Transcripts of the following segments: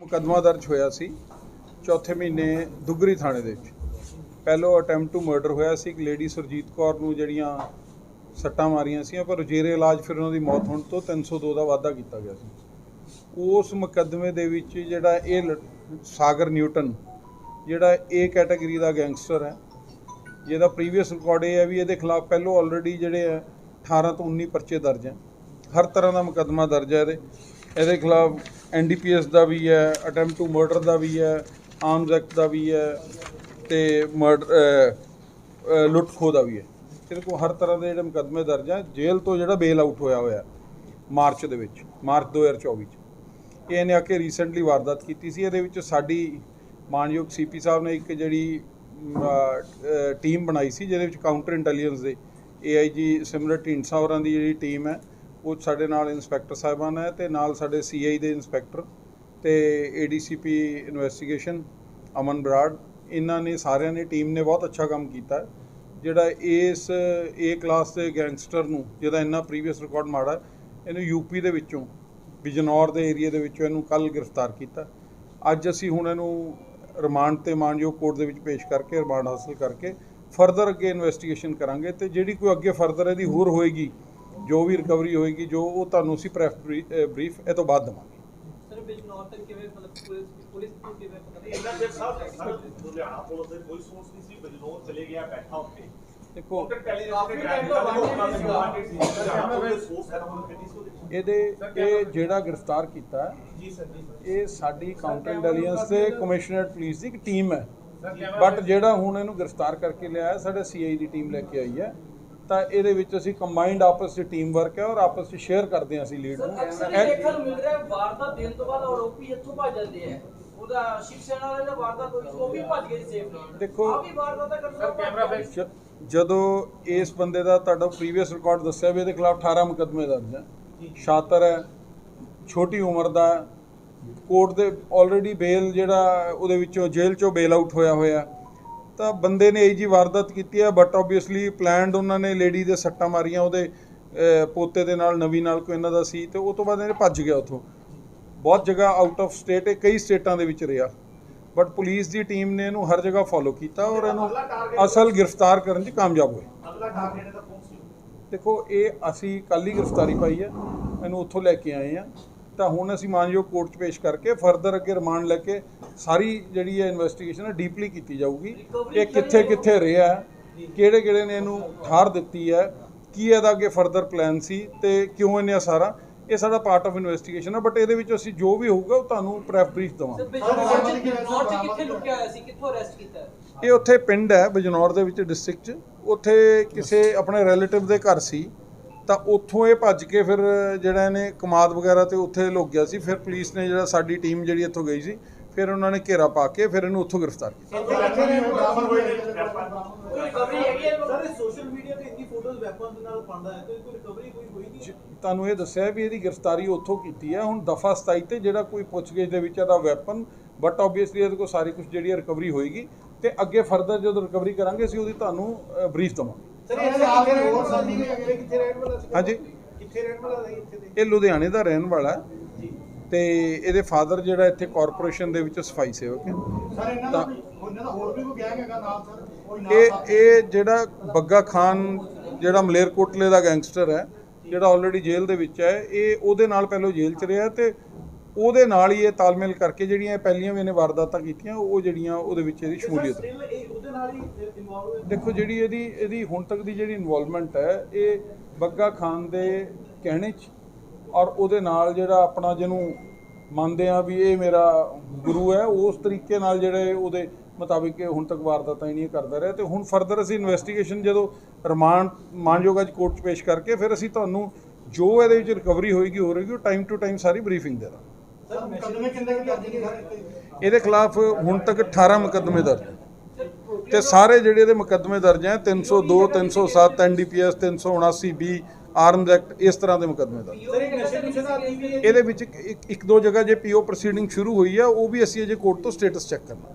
ਮੁਕੱਦਮਾ ਦਰਜ ਹੋਇਆ ਸੀ ਚੌਥੇ ਮਹੀਨੇ ਦੁੱਗਰੀ ਥਾਣੇ ਦੇ ਵਿੱਚ। ਪਹਿਲੋ ਅਟੈਂਪਟ ਟੂ ਮਰਡਰ ਹੋਇਆ ਸੀ, ਇੱਕ ਲੇਡੀ ਸੁਰਜੀਤ ਕੌਰ ਨੂੰ ਜਿਹੜੀਆਂ ਸੱਟਾਂ ਮਾਰੀਆਂ ਸੀ ਪਰ ਜੇਰੇ ਇਲਾਜ ਫਿਰ ਉਹਨਾਂ ਦੀ ਮੌਤ ਹੋਣ ਤੋਂ 302 ਦਾ ਵਾਅਦਾ ਕੀਤਾ ਗਿਆ ਸੀ। ਉਸ ਮੁਕੱਦਮੇ ਦੇ ਵਿੱਚ ਜਿਹੜਾ ਇਹ ਲ- ਸਾਗਰ ਨਿਊਟਨ, ਜਿਹੜਾ ਏ ਕੈਟਾਗਰੀ ਦਾ ਗੈਂਗਸਟਰ ਹੈ ਜਿਹਦਾ ਪ੍ਰੀਵੀਅਸ ਰਿਕਾਰਡ ਇਹ ਹੈ ਵੀ ਇਹਦੇ ਖਿਲਾਫ ਪਹਿਲੋਂ ਆਲਰੇਡੀ ਜਿਹੜੇ ਆ 18 ਤੋਂ 19 ਪਰਚੇ ਦਰਜ ਹੈ ਹਰ ਤਰ੍ਹਾਂ ਦਾ ਮੁਕੱਦਮਾ ਦਰਜ ਹੈ ਇਹਦੇ। ਇਹਦੇ ਖਿਲਾਫ ਐਨਡੀਪੀਐਸ ਦਾ ਵੀ ਹੈ ਅਟੈਂਪਟ ਟੂ ਮਰਡਰ ਦਾ ਵੀ ਹੈ ਆਰਮਸ ਐਕਟ ਦਾ ਵੀ ਹੈ ਤੇ ਮਰਡਰ ਲੁੱਟ ਖੋਹ ਦਾ ਵੀ ਹੈ। ਇਹਦੇ ਕੋਲ ਹਰ ਤਰ੍ਹਾਂ ਦੇ ਜਿਹੜੇ ਮੁਕੱਦਮੇ ਦਰਜ ਹੈ ਜੇਲ੍ਹ ਤੋਂ ਜਿਹੜਾ ਬੇਲ ਆਊਟ ਹੋਇਆ ਹੋਇਆ, ਮਾਰਚ ਦੇ ਵਿੱਚ, ਮਾਰਚ 2024 ਚ। ਇਹਨੇ ਆ ਕੇ ਰੀਸੈਂਟਲੀ ਵਾਰਦਾਤ ਕੀਤੀ ਸੀ। ਇਹਦੇ ਵਿੱਚ ਸਾਡੀ ਮਾਨਯੋਗ ਸੀਪੀ ਸਾਹਿਬ ਨੇ ਇੱਕ ਜਿਹੜੀ ਟੀਮ ਬਣਾਈ ਸੀ ਜਿਹਦੇ ਵਿੱਚ ਕਾਊਂਟਰ ਇੰਟੈਲੀਜੈਂਸ ਦੇ ਏਆਈਜੀ ਸਿਮਰਤ ਢੀਂਡਸਾ ਹੋਰਾਂ ਦੀ ਜਿਹੜੀ ਟੀਮ ਹੈ ਉਹ ਸਾਡੇ ਨਾਲ ਇੰਸਪੈਕਟਰ ਸਾਹਿਬਾਨ ਹੈ ਤੇ ਨਾਲ ਸਾਡੇ ਸੀਆਈ ਦੇ ਇੰਸਪੈਕਟਰ ਤੇ ਏਡੀਸੀਪੀ ਇਨਵੈਸਟੀਗੇਸ਼ਨ ਅਮਨ ਬਰਾੜ ਇਹਨਾਂ ਨੇ ਸਾਰਿਆਂ ਨੇ ਟੀਮ ਨੇ ਬਹੁਤ ਅੱਛਾ ਕੰਮ ਕੀਤਾ ਜਿਹੜਾ ਇਸ ਏ ਕਲਾਸ ਦੇ ਗੈਂਗਸਟਰ ਨੂੰ ਜਿਹਦਾ ਇੰਨਾ ਪ੍ਰੀਵੀਅਸ ਰਿਕਾਰਡ ਮਾੜਾ ਹੈ, ਇਹਨੂੰ ਯੂਪੀ ਦੇ ਵਿੱਚੋਂ ਬਿਜਨੌਰ ਦੇ ਏਰੀਆ ਦੇ ਵਿੱਚੋਂ ਇਹਨੂੰ ਕੱਲ ਗ੍ਰਿਫਤਾਰ ਕੀਤਾ। ਅੱਜ ਅਸੀਂ ਹੁਣ ਇਹਨੂੰ ਰਿਮਾਂਡ ਤੇ ਮਾਨਯੋਗ ਕੋਰਟ ਦੇ ਵਿੱਚ ਪੇਸ਼ ਕਰਕੇ ਰਿਮਾਂਡ ਹਾਸਲ ਕਰਕੇ ਫਰਦਰ ਅੱਗੇ ਇਨਵੈਸਟੀਗੇਸ਼ਨ ਕਰਾਂਗੇ ਤੇ ਜਿਹੜੀ ਕੋਈ ਅੱਗੇ ਫਰਦਰ ਇਹਦੀ ਹੋਰ ਹੋਏਗੀ ਜੋ ਵੀ ਰਿਕਵਰੀ ਹੋਏਗੀ ਜੋ ਉਹ ਤੁਹਾਨੂੰ ਅਸੀਂ ਪ੍ਰੈਸ ਬਰੀਫ ਇਹ ਤੋਂ ਬਾਅਦ ਦੇਵਾਂਗੇ। ਸਰ ਬਿਜਨੌਰ ਤੱਕ ਕਿਵੇਂ ਮਤਲਬ ਪੁਲਿਸ ਪੁਲਿਸ ਨੂੰ ਕਿਵੇਂ ਪਤਾ ਇਹਨਾਂ ਦੇ ਸਾਹਿਬ ਸਰ ਲੁਧਿਆਣਾ ਪੁਲਿਸ ਦੇ ਕੋਈ ਸੋਰਸ ਨਹੀਂ ਸੀ ਬਜਨੌਰ ਚਲੇ ਗਿਆ ਬੈਠਾ ਉੱਤੇ ਦੇਖੋ ਦੇ ਇਹਦੇ ਇਹ ਜਿਹੜਾ ਗ੍ਰਿਫਤਾਰ ਕੀਤਾ ਜੀ ਸਰ ਜੀ ਇਹ ਸਾਡੀ ਕਾਊਂਟਰ ਇੰਟੈਲੀਜੈਂਸ ਤੇ ਕਮਿਸ਼ਨਰੇਟ ਪੁਲਿਸ ਦੀ ਇੱਕ ਟੀਮ ਹੈ। ਬਟ ਜਿਹੜਾ ਹੁਣ ਇਹਨੂੰ ਗ੍ਰਿਫਤਾਰ ਕਰਕੇ ਲਿਆਇਆ ਹੈ, ਸਾਡੇ ਸੀਆਈ ਦੀ ਟੀਮ ਲੈ ਕੇ ਆਈ ਹੈ। ਤਾਂ ਇਹਦੇ ਵਿੱਚ ਅਸੀਂ ਕੰਬਾਈਨਡ ਆਪਸ ਵਿੱਚ ਟੀਮ ਵਰਕ ਹੈ ਔਰ ਆਪਸ ਵਿੱਚ ਸ਼ੇਅਰ ਕਰਦੇ ਹਾਂ ਅਸੀਂ ਲੀਡ ਨੂੰ। ਦੇਖਣ ਨੂੰ ਮਿਲ ਰਿਹਾ ਵਾਰਦਾਤ ਦੇਣ ਤੋਂ ਬਾਅਦ ਆਰੋਪੀ ਇੱਥੋਂ ਭੱਜ ਜਾਂਦੇ ਆ ਉਹਦਾ ਸ਼ਿਵ ਸੈਨਾ ਵਾਲੇ ਦਾ ਵਾਰਦਾਤ ਹੋਈ ਉਹ ਵੀ ਭੱਜ ਗਏ ਸੇਫ ਨਾਲ। ਦੇਖੋ- ਆ ਵੀ ਵਾਰਦਾਤ ਕਰਦਾ ਕੈਮਰਾ ਜ- ਜਦੋਂ ਇਸ ਬੰਦੇ ਦਾ ਤੁਹਾਡਾ ਪ੍ਰੀਵੀਅਸ ਰਿਕਾਰਡ ਦੱਸਿਆ ਵੀ ਇਹਦੇ ਖਿਲਾਫ 18 ਮੁਕੱਦਮੇ ਦਰਜ ਹੈ ਸ਼ਾਤਰ ਹੈ। ਛੋਟੀ ਉਮਰ ਦਾ ਕੋਰਟ ਦੇ ਆਲਰੇਡੀ ਬੇਲ ਜਿਹੜਾ ਉਹਦੇ ਵਿੱਚੋਂ ਜੇਲ੍ਹ ਚੋਂ ਬੇਲ ਆਊਟ ਹੋਇਆ ਹੋਇਆ। ਤਾਂ ਬੰਦੇ ਨੇ ਇਹ ਜੀ ਵਾਰਦਾਤ ਕੀਤੀ ਹੈ ਬਟ ਆਬਵੀਅਸਲੀ ਪਲਾਨਡ ਉਹਨਾਂ ਨੇ ਲੇਡੀ ਦੇ ਸੱਟਾਂ ਮਾਰੀਆਂ ਉਹਦੇ ਪੋਤੇ ਦੇ ਨਾਲ ਨਵੀ ਨਾਲ ਕੋਈ ਇਹਨਾਂ ਦਾ ਸੀ ਤੇ ਉਹ ਤੋਂ ਬਾਅਦ ਇਹਨੇ ਭੱਜ ਗਿਆ ਉੱਥੋਂ। ਬਹੁਤ ਜਗ੍ਹਾ ਆਊਟ ਆਫ ਸਟੇਟ ਹੈ ਕਈ ਸਟੇਟਾਂ ਦੇ ਵਿੱਚ ਰਿਹਾ। ਬਟ ਪੁਲਿਸ ਦੀ ਟੀਮ ਨੇ ਇਹਨੂੰ ਹਰ ਜਗ੍ਹਾ ਫੋਲੋ ਕੀਤਾ ਔਰ ਇਹਨੂੰ ਅਸਲ ਗ੍ਰਿਫਤਾਰ ਕਰਨ 'ਚ ਕਾਮਯਾਬ ਹੋਏ। ਦੇਖੋ ਇਹ ਅਸੀਂ ਕੱਲ ਹੀ ਗ੍ਰਿਫਤਾਰੀ ਪਾਈ ਹੈ ਇਹਨੂੰ ਉੱਥੋਂ ਲੈ ਕੇ ਆਏ ਆ ਤਾਂ ਹੁਣ ਅਸੀਂ ਮਾਨਯੋਗ ਕੋਰਟ 'ਚ ਪੇਸ਼ ਕਰਕੇ ਫਰਦਰ ਅੱਗੇ ਰਿਮਾਂਡ ਲੈ ਕੇ ਸਾਰੀ ਜਿਹੜੀ ਹੈ ਇਨਵੈਸਟੀਗੇਸ਼ਨ ਡੀਪਲੀ ਕੀਤੀ ਜਾਊਗੀ। ਇਹ ਕਿੱਥੇ ਕਿੱਥੇ ਰਿਹਾ ਹੈ, ਕਿਹੜੇ ਕਿਹੜੇ ਨੇ ਇਹਨੂੰ ਠਾਰ ਦਿੱਤੀ ਹੈ ਕੀ ਇਹਦਾ ਅੱਗੇ ਫਰਦਰ ਪਲਾਨ ਸੀ ਤੇ ਕਿਉਂ ਇਹਨੇ ਇਹ ਸਾਰਾ ਇਹ ਸਾਡਾ ਪਾਰਟ ਆਫ ਇਨਵੈਸਟੀਗੇਸ਼ਨ ਹੈ ਬਟ ਇਹਦੇ ਵਿੱਚ ਅਸੀਂ ਜੋ ਵੀ ਹੋਊਗਾ ਉਹ ਤੁਹਾਨੂੰ ਪ੍ਰੈਫ ਬਰੀਫ ਦੇਵਾਂਗੇ। ਬਿਜਨੌਰ ਚ ਬਿਜਨੌਰ ਚ ਕਿੱਥੇ ਲੁਕਿਆ ਹੋਇਆ ਸੀ? ਕਿੱਥੋਂ ਅਰੈਸਟ ਕੀਤਾ? ਹੈ? ਇਹ ਉੱਥੇ ਪਿੰਡ ਹੈ ਬਜਨੌਰ ਦੇ ਵਿੱਚ ਡਿਸਟ੍ਰਿਕਟ 'ਚ। ਉੱਥੇ ਕਿਸੇ ਆਪਣੇ ਰਿਲੇਟਿਵ ਦੇ ਘਰ ਸੀ। ਤਾਂ ਉੱਥੋਂ ਇਹ ਭੱਜ ਕੇ ਫਿਰ ਜਿਹੜਾ ਇਹਨੇ ਕਮਾਦ ਵਗੈਰਾ ਤੇ ਉੱਥੇ ਲੁਕ ਗਿਆ ਸੀ। ਫਿਰ ਪੁਲਿਸ ਨੇ ਜਿਹੜਾ ਸਾਡੀ ਟੀਮ ਜਿਹੜੀ ਇੱਥੋਂ ਗਈ ਸੀ ਫਿਰ ਉਹਨਾਂ ਨੇ ਘੇਰਾ ਪਾ ਕੇ ਫਿਰ ਇਹਨੂੰ ਉੱਥੋਂ ਗ੍ਰਿਫਤਾਰ ਕੀਤਾ। ਵੈਪਨ ਦੇ ਨਾਲ ਪਾਉਂਦਾ ਹੈ ਤੇ ਕੋਈ ਰਿਕਵਰੀ ਕੋਈ ਹੋਈ ਨਹੀਂ ਤੁਹਾਨੂੰ ਇਹ ਦੱਸਿਆ ਵੀ ਇਹਦੀ ਗ੍ਰਿਫਤਾਰੀ ਉੱਥੋਂ ਕੀਤੀ ਹੈ। ਹੁਣ ਦਫਾ 27 ਤੇ ਜਿਹੜਾ ਕੋਈ ਪੁੱਛਗਿੱਛ ਦੇ ਵਿੱਚ ਇਹਦਾ ਵੈਪਨ ਬਟ ਆਬਵੀਅਸਲੀ ਇਹਦੇ ਕੋਲ ਸਾਰੀ ਕੁਝ ਜਿਹੜੀ ਰਿਕਵਰੀ ਹੋਏਗੀ। ਤੇ ਅੱਗੇ ਫਰਦਰ ਜਦੋਂ ਰਿਕਵਰੀ ਕਰਾਂਗੇ ਅਸੀਂ ਉਹਦੀ ਤੁਹਾਨੂੰ ਬਰੀਫ ਦਵਾਂਗੇ। ਸਰ ਇਹ ਕਿੱਥੇ ਰਹਿਣ ਵਾਲਾ ਸੀ ਇਹ ਕਿੱਥੇ ਰਹਿਣ ਵਾਲਾ ਸੀ? ਹਾਂਜੀ। ਕਿੱਥੇ ਰਹਿਣ ਵਾਲਾ ਸੀ ਇੱਥੇ ਦੇ? ਇਹ ਲੁਧਿਆਣੇ ਦਾ ਰਹਿਣ ਵਾਲਾ ਹੈ। ਤੇ ਇਹਦੇ ਫਾਦਰ ਜਿਹੜਾ ਇੱਥੇ ਕਾਰਪੋਰੇਸ਼ਨ ਦੇ ਵਿੱਚ ਸਫ਼ਾਈ ਸੇਵਕ ਹੈ। ਸਰ ਇਹਨਾਂ ਤਾਂ- ਦਾ ਇਹਨਾਂ ਦਾ ਹੋਰ ਵੀ ਕੋਈ ਗੈਂਗ ਹੈਗਾ ਨਾਲ ਸਰ? ਕੋਈ ਨਾਲ ਇਹ ਇਹ ਜਿਹੜਾ ਬੱਗਾ ਖਾਨ ਜਿਹੜਾ ਮਲੇਰਕੋਟਲੇ ਦਾ ਗੈਂਗਸਟਰ ਹੈ ਜਿਹੜਾ ਆਲਰੇਡੀ ਜੇਲ੍ਹ ਦੇ ਵਿੱਚ ਹੈ ਇਹ ਉਹਦੇ ਨਾਲ ਪਹਿਲਾਂ ਜੇਲ੍ਹ 'ਚ ਰਿਹਾ ਤੇ ਉਹਦੇ ਨਾਲ ਹੀ ਇਹ ਤਾਲਮੇਲ ਕਰਕੇ ਜਿਹੜੀਆਂ ਇਹ ਪਹਿਲੀਆਂ ਵੀ ਇਹਨੇ ਵਾਰਦਾਤਾਂ ਕੀਤੀਆਂ ਉਹ ਜਿਹੜੀਆਂ ਉਹਦੇ ਵਿੱਚ ਇਹਦੀ ਸ਼ਮੂਲੀਅਤ ਹੈ ਦੇਖੋ ਜਿਹੜੀ ਇਹਦੀ ਇਹਦੀ ਹੁਣ ਤੱਕ ਦੀ ਜਿਹੜੀ ਇਨਵੋਲਵਮੈਂਟ ਹੈ ਇਹ ਬੱਗਾ ਖਾਨ ਦੇ ਕਹਿਣੇ 'ਚ ਔਰ ਉਹਦੇ ਨਾਲ ਜਿਹੜਾ ਆਪਣਾ ਜਿਹਨੂੰ ਮੰਨਦੇ ਆ ਵੀ ਇਹ ਮੇਰਾ ਗੁਰੂ ਹੈ ਉਸ ਤਰੀਕੇ ਨਾਲ ਜਿਹੜੇ ਉਹਦੇ ਮੁਤਾਬਿਕ ਹੁਣ ਤੱਕ ਵਾਰਦਾਤਾਂ ਹੀ ਨਹੀਂ ਕਰਦਾ ਰਿਹਾ ਤੇ ਹੁਣ ਫਰਦਰ ਅਸੀਂ ਇਨਵੈਸਟੀਗੇਸ਼ਨ ਜਦੋਂ ਰਿਮਾਂਡ ਮਾਨਯੋਗ ਅੱਜ ਕੋਰਟ 'ਚ ਪੇਸ਼ ਕਰਕੇ ਫਿਰ ਅਸੀਂ ਤੁਹਾਨੂੰ ਜੋ ਇਹਦੇ ਵਿੱਚ ਰਿਕਵਰੀ ਹੋਏਗੀ ਹੋ ਰਹੇਗੀ ਉਹ ਟਾਈਮ ਟੂ ਟਾਈਮ ਸਾਰੀ ਬਰੀਫਿੰਗ ਦੇ ਦਾਂਗੇ। ਇਹਦੇ ਖਿਲਾਫ ਹੁਣ ਤੱਕ 18 ਮੁਕੱਦਮੇ ਦਰਜ ਤੇ ਸਾਰੇ ਜਿਹੜੇ ਇਹਦੇ ਮੁਕੱਦਮੇ ਦਰਜ ਹੈ 302 307 ਐਨਡੀਪੀਐਸ 379 ਬੀ ਆਰਮਜ਼ ਐਕਟ ਇਸ ਤਰ੍ਹਾਂ ਦੇ ਮੁਕੱਦਮੇ ਦਾ। ਇਹਦੇ ਵਿੱਚ ਇੱਕ- ਦੋ ਜਗ੍ਹਾ ਜੇ ਪੀਓ ਪ੍ਰੋਸੀਡਿੰਗ ਸ਼ੁਰੂ ਹੋਈ ਹੈ ਉਹ ਵੀ ਅਸੀਂ ਅਜੇ ਕੋਰਟ ਤੋਂ ਸਟੇਟਸ ਚੈੱਕ ਕਰਨਾ।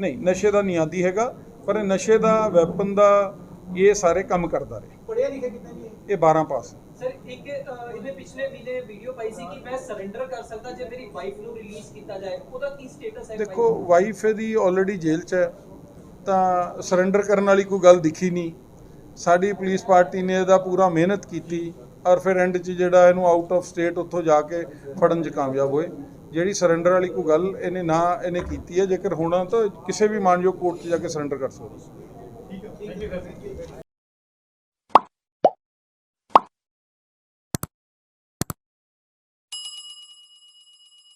ਨਹੀਂ ਨਸ਼ੇ ਦਾ ਨਹੀਂ ਆਦੀ ਹੈਗਾ ਪਰ ਇਹ ਨਸ਼ੇ ਦਾ ਵੈਪਨ ਦਾ ਇਹ ਸਾਰੇ ਕੰਮ ਕਰਦਾ ਰਿਹਾ। ਪੜਿਆ ਲਿਖਿਆ ਕਿੰਨਾ ਜੀ ਇਹ? ਇਹ 12 ਪਾਸ। ਸਰ ਇੱਕ ਅਹ, ਇਹਨੇ ਪਿਛਲੇ ਮਹੀਨੇ ਵੀਡੀਓ ਪਾਈ ਸੀ ਕਿ ਮੈਂ ਸਰੈਂਡਰ ਕਰ ਸਕਦਾ ਜੇ ਮੇਰੀ ਵਾਈਫ ਨੂੰ ਰਿਲੀਜ਼ ਕੀਤਾ ਜਾਏ। ਉਹਦਾ ਕੀ ਸਟੇਟਸ ਹੈ ਦੇਖੋ ਵਾਈਫ ਇਹਦੀ ਆਲਰੇਡੀ ਜੇਲ੍ਹ 'ਚ ਹੈ ਤਾਂ ਸਰੈਂਡਰ ਕਰਨ ਵਾਲੀ ਕੋਈ ਗੱਲ ਦਿਖੀ ਨਹੀਂ। ਸਾਡੀ ਪੁਲਿਸ ਪਾਰਟੀ ਨੇ ਇਹਦਾ ਪੂਰਾ ਮਿਹਨਤ ਕੀਤੀ ਔਰ ਫਿਰ ਐਂਡ 'ਚ ਜਿਹੜਾ ਇਹਨੂੰ ਆਊਟ ਆਫ ਸਟੇਟ ਉੱਥੋਂ ਜਾ ਕੇ ਫੜਨ 'ਚ ਕਾਮਯਾਬ ਹੋਏ। ਜਿਹੜੀ ਸਰੈਂਡਰ ਵਾਲੀ ਕੋਈ ਗੱਲ ਇਹਨੇ ਨਾ ਇਹਨੇ ਕੀਤੀ ਹੈ, ਜੇਕਰ ਹੋਣਾ ਤਾਂ ਕਿਸੇ ਵੀ ਮਾਨਯੋਗ ਕੋਰਟ 'ਚ ਜਾ ਕੇ ਸਰੈਂਡਰ ਕਰ ਸਕਦਾ ਠੀਕ